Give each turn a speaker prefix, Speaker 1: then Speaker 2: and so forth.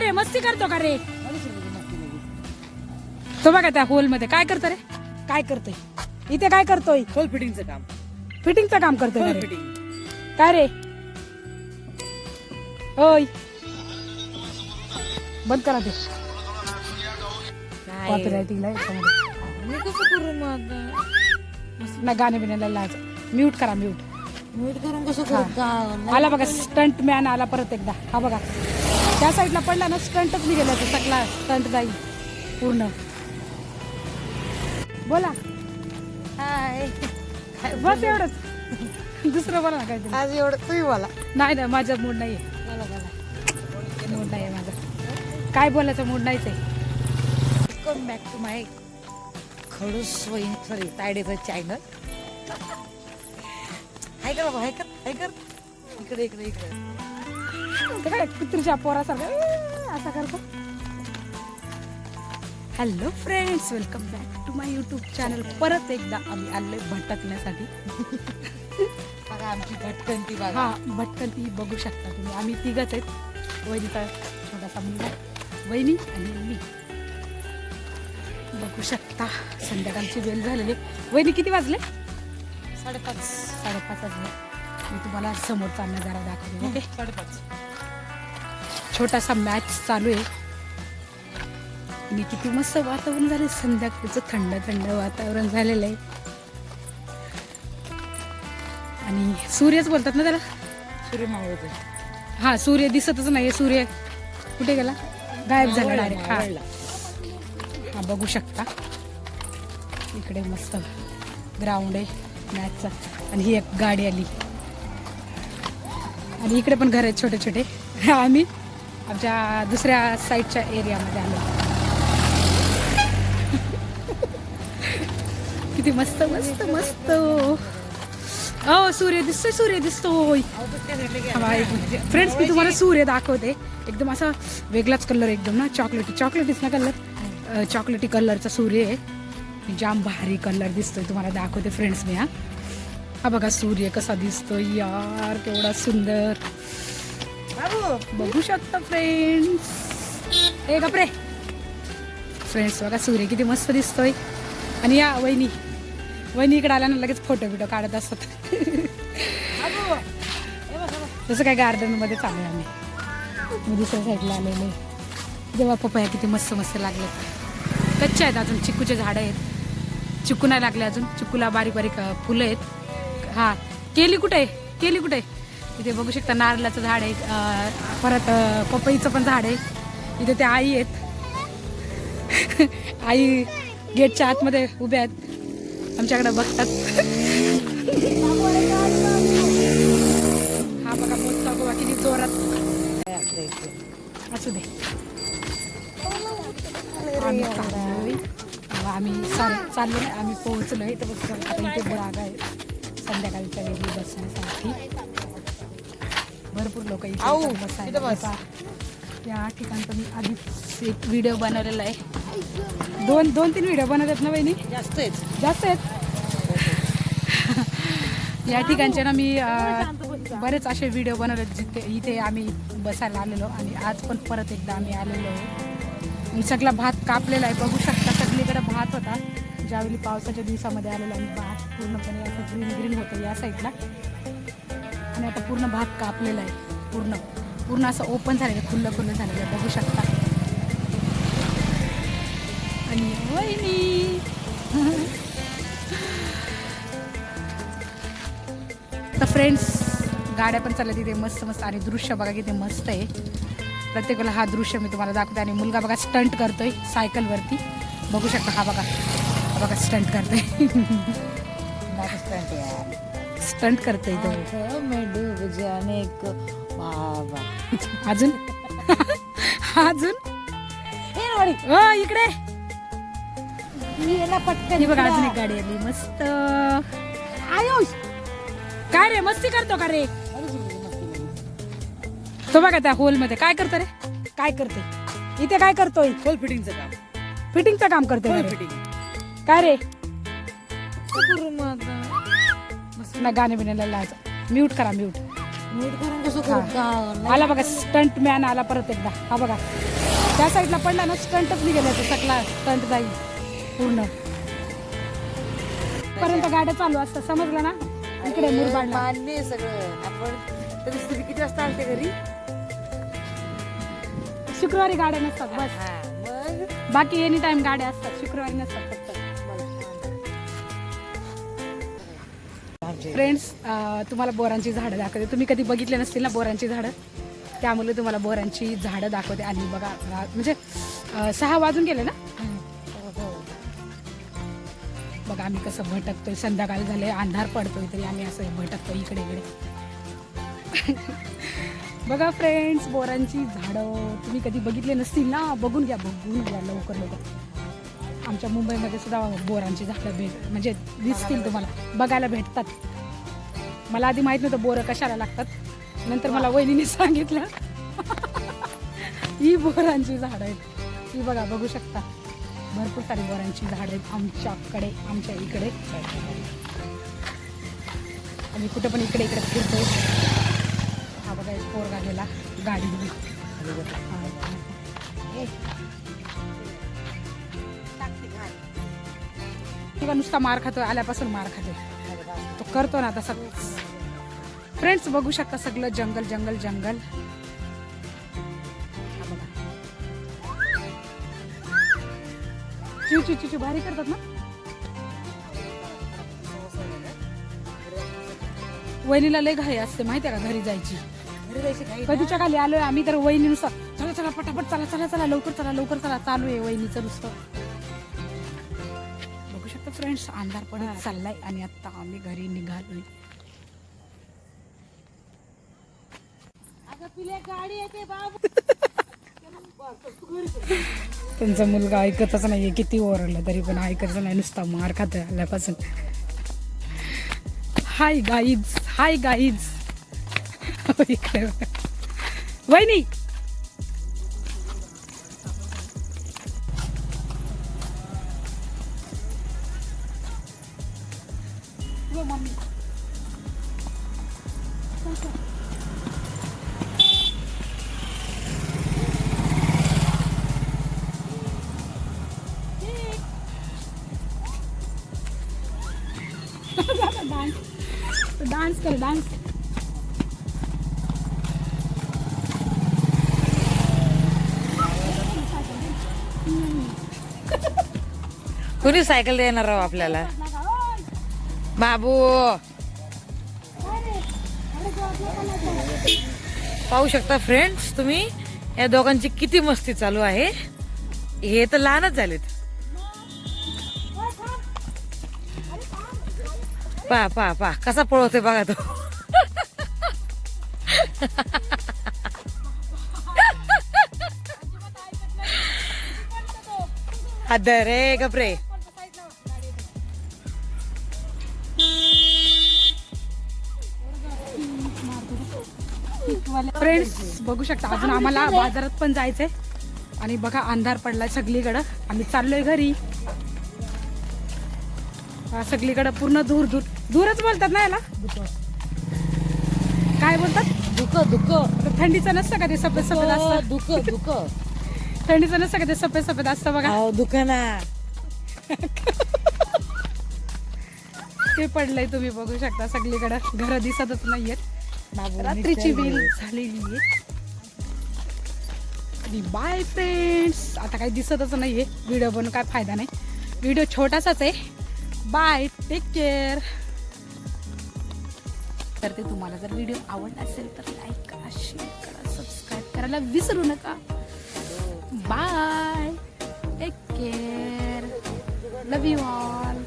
Speaker 1: रे मस्ती करतो का रे? तो बघा त्या होलमध्ये काय करतो रे? काय करतोय? इथे काय करतोय?
Speaker 2: खोल फिटिंगचं काम.
Speaker 1: फिटिंगचं काम करतोय का
Speaker 2: खोल
Speaker 1: रे?
Speaker 2: फिटिंग
Speaker 1: काय रे? ओय. बंद करा ते. कॉपीरायटिंग
Speaker 2: मी कसं करू मग? आता
Speaker 1: ना गाणे बिण्याला लावायचं म्यूट करा म्यूट
Speaker 2: म्यूट करून कसं. करू? का?
Speaker 1: आला बघा स्टंट मॅन आला परत एकदा. हा बघा. त्या साईडला पडला ना स्टंटच निघेला तो सगळा स्टंट जाईल पूर्ण. बोला.
Speaker 2: हाय.
Speaker 1: बस एवढंच. दुसरं बोला ना काहीतरी.
Speaker 2: आज एवढं तुम्ही बोला.
Speaker 1: नाही ना माझा मूड
Speaker 2: बोला बोला.
Speaker 1: मूड नाहीये माझा. काय बोलायचं मूड नाहीच आहे
Speaker 2: वेलकम बॅक टू माय खडूस वहीन सॉरी तायडेचं चॅनल हाय कर बाबा हाय कर हाय कर. इकडे इकडे इकडे.
Speaker 1: काय कुत्रीच्या पोरासारखं? असा करतो. Hello friends welcome back to my YouTube channel परत एकदा आम्ही आलोय भटकण्यासाठी.
Speaker 2: बघा आमची भटकंती बघा.
Speaker 1: हा भटकंती बघू शकता तुम्ही. आम्ही तिघच आहेत. वहिनीचा छोटासा मुलगा वहिनी आणि मी. बघू शकता संध्याकाळची वेळ झालेली वहिनी किती वाजले?
Speaker 2: साडेपाच.
Speaker 1: साडेपाच वाजले. मी तुम्हाला समोरचा नजारा दाखवते ओके?
Speaker 2: साडेपाच.
Speaker 1: छोटासा मॅच चालू आहे. आणि किती मस्त वातावरण झाले संध्याकाळचं थंड थंड वातावरण झालेलं आहे. आणि सूर्यच बोलतात ना त्याला?
Speaker 2: सूर्य मावळतोय.
Speaker 1: हा सूर्य दिसतच नाही सूर्य कुठे गेला? गायब झाला डायरेक्ट हा. हा बघू शकता. इकडे मस्त ग्राउंड आहे मॅचचा आणि ही एक गाडी आली. आणि इकडे पण घर आहेत छोटे छोटे आम्ही आमच्या दुसऱ्या साईडच्या एरियामध्ये आलो. किती मस्त मस्त मस्त. हो सूर्य दिसतोय सूर्य दिसतोय. फ्रेंड्स म्हणजे मी तुम्हाला सूर्य दाखवते. एकदम असा वेगळाच कलर एकदम ना चॉकलेटी चॉकलेटीच ना कलर चॉकलेटी कलरचा सूर्य आहे. जाम भारी कलर दिसतोय तुम्हाला दाखवते फ्रेंड्स मी हा. हा बघा सूर्य कसा दिसतोय यार केवढा सुंदर. बघू शकता फ्रेंड्स ए गपरे फ्रेंड्स बघा सूर्य किती मस्त दिसतोय. आणि या वहिनी वहिनी इकडे आल्या ना लगेच फोटो बिटो काढत असतात.
Speaker 2: हे हे.
Speaker 1: जसं काय गार्डनमध्ये चालू आम्ही. मी दुसऱ्या साईडला आलेले. जेव्हा पपया किती मस्त मस्त लागले कच्चे आहेत अजून चिकूचे झाडं आहेत. चिकू नाही लागले अजून. चिकूला बारीक बारीक फुलं आहेत. हा केली कुठे? आहे केली कुठे? आहे इथे बघू शकता नारळाचं झाड आहे परत पपईचं पण झाड आहे. इथे त्या आई आहेत. आई गेटच्या आतमध्ये उभ्या आहेत. आमच्याकडे बघतात. हा बघा मोठा गोवा किती जोरात. असू दे. आम्ही चाल- चाललो नाही आम्ही पोहोचलोय. तर बघ आता इथे जागा आहे संध्याकाळच्या वेळी बसण्यासाठी. भरपूर लोक
Speaker 2: आऊ. इथं बस.
Speaker 1: या ठिकाणचा मी आधीच एक व्हिडिओ बनवलेला आहे. दोन दोन तीन व्हिडिओ बनवतात ना बहिणी
Speaker 2: जास्त आहेत.
Speaker 1: जास्त आहेत? या ठिकाणचे ना मी अं, बरेच असे व्हिडिओ बनवले जिथे इथे आम्ही बसायला आलेलो आणि आज पण परत एकदा आम्ही आलेलो आहे. आणि सगळा भात कापलेला आहे. बघू शकता सगळीकडे भात होता. ज्यावेळी पावसाच्या दिवसामध्ये आलेलो आणि भात पूर्णपणे असं ग्रीन ग्रीन होतं या साईडला आणि आता पूर्ण भात कापलेला आहे. पूर्ण. पूर्ण असं ओपन झालेलं आहे, खुल्लं खुल्लं झालेलं आहे. बघू शकता. आणि वहिनी. तर फ्रेंड्स गाड्या पण चालल्या तिथे. मस्त मस्त. आणि दृश्य बघा किती मस्त आहे. प्रत्येकाला हा दृश्य मी तुम्हाला दाखवते. आणि मुलगा बघा स्टंट करतोय सायकलवरती बघू शकता हा बघा. हा बघा स्टंट करतोय.
Speaker 2: स्टंट
Speaker 1: स्टंट करतोय तो
Speaker 2: आंखों में डूब जाने को बाबा.
Speaker 1: अजून? अजून?
Speaker 2: हे
Speaker 1: इकडे.
Speaker 2: पटकन
Speaker 1: बघा अजून एक गाडी आली. मस्त. आयुष. काय रे मस्ती करतो का रे? तो बघा त्या होलमध्ये काय करतो रे? काय करते इथे काय करतोय?
Speaker 2: खोल फिटिंगचं काम.
Speaker 1: फिटिंगचं काम करतोय.
Speaker 2: खोल
Speaker 1: का रे?
Speaker 2: फिटिंग
Speaker 1: काय रे
Speaker 2: करू मग आता
Speaker 1: ना गाणे बिण्याला लावायचं म्यूट करा म्यूट.
Speaker 2: नीट करून कसं
Speaker 1: हा.
Speaker 2: का
Speaker 1: आला बघा स्टंट मॅन आला परत एकदा. हा बघा. त्या साईडला पडला ना स्टंटच निघाला तो सगळा स्टंट जाईल पूर्ण. पर्यंत गाड्या चालू असतात. समजलं ना? इकडे मुरबाडला.
Speaker 2: मान्य आहे सगळं. आपण तरी किती वाजता आलते घरी?
Speaker 1: शुक्रवारी गाड्या नसतात बस.
Speaker 2: हा मग?
Speaker 1: बाकी एनी टाइम गाड्या असतात. शुक्रवारी नसतात फक्त. फ्रेंड्स तुम्हाला बोरांची झाडं दाखवते. तुम्ही कधी बघितले नसतील ना बोरांची झाडं? त्यामुळे तुम्हाला बोरांची झाडं दाखवते. आणि बघा म्हणजे सहा वाजून गेले ना? हो, हो. बघा आम्ही कसं भटकतोय. संध्याकाळ झाले अंधार पडतोय तरी आम्ही असं भटकतोय इकडे इकडे. बघा फ्रेंड्स बोरांची झाडं. तुम्ही कधी बघितले नसतील ना? बघून घ्या बघून घ्या लवकर लवकर. आमच्या मुंबईमध्ये सुद्धा बोरांची झाडं भेट म्हणजे दिसतील तुम्हाला. बघायला भेटतात. मला आधी माहीत नव्हतं बोरं कशाला लागतात. नंतर मला वहिनीने सांगितलं. ही बोरांची झाडं आहेत. ही बघा बघू शकता. भरपूर सारी बोरांची झाडं आहेत आमच्याकडे आमच्या इकडे. आणि कुठं पण इकडे इकडे फिरतो हा बघा एक पोरगा गेला गाडी किंवा नुसता मार खातो आल्यापासून मार खातो तो करतो ना तसा फ्रेंड्स बघू शकता सगळं जंगल जंगल जंगल. चिव चिव भारी करतात ना? वहिनीला लय घाई असते माहितीये का घरी जायची. कधीच्या खाली आलोय आम्ही तर वहिनीनुसार चला चला पटापट चला चला चला लवकर चला लवकर चला चालू आहे वहिनीचं नुसतं. बघू शकता फ्रेंड्स अंधार पडत चाललाय आणि आता आम्ही घरी निघालोय. तुमचा मुलगा ऐकतच नाहीये किती ओरडलं तरी पण ऐकतच नाही नुसता मार खात आल्यापासून हाय गाईज हाय गाईज वहिनी. मम्मी. डान्स. डान्स कर डान्स.
Speaker 2: कुणी सायकल देणार राव आपल्याला? बाबू. पाहू शकता फ्रेंड्स तुम्ही या दोघांची किती मस्ती चालू आहे. हे तर लहानच झालेत. पा पा पा. कसा पळवते बघा तो. अदर रे गपरे
Speaker 1: फ्रेंड्स बघू शकता अजून आम्हाला बाजारात पण जायचंय. आणि बघा अंधार पडलाय सगळीकडं. आम्ही चाललोय घरी. हा, सगळीकडं पूर्ण दूर दूर. दूरच बोलतात ना याला? काय बोलतात?
Speaker 2: दुख दुख.
Speaker 1: तर थंडीचं नसतं का ते सफेद सफेद असतं?
Speaker 2: दुख दुख.
Speaker 1: थंडीचं नसतं का ते सफेद सफेद असतं बघा?
Speaker 2: अहो दुख ना.
Speaker 1: ते पडलंय तुम्ही बघू शकता सगळीकडं. घर दिसतच नाहीयेत.
Speaker 2: बाबू
Speaker 1: रात्रीची वेळ झालेली आहे. आणि बाय फ्रेंड्स आता काही दिसतच नाहीये. व्हिडिओ बनवून काय फायदा नाही. व्हिडिओ छोटासाच आहे. बाय टेक केअर तर ते तुम्हाला जर व्हिडिओ आवडला असेल तर लाईक करा शेअर करा सबस्क्राईब करायला विसरू नका. Bye take care love you all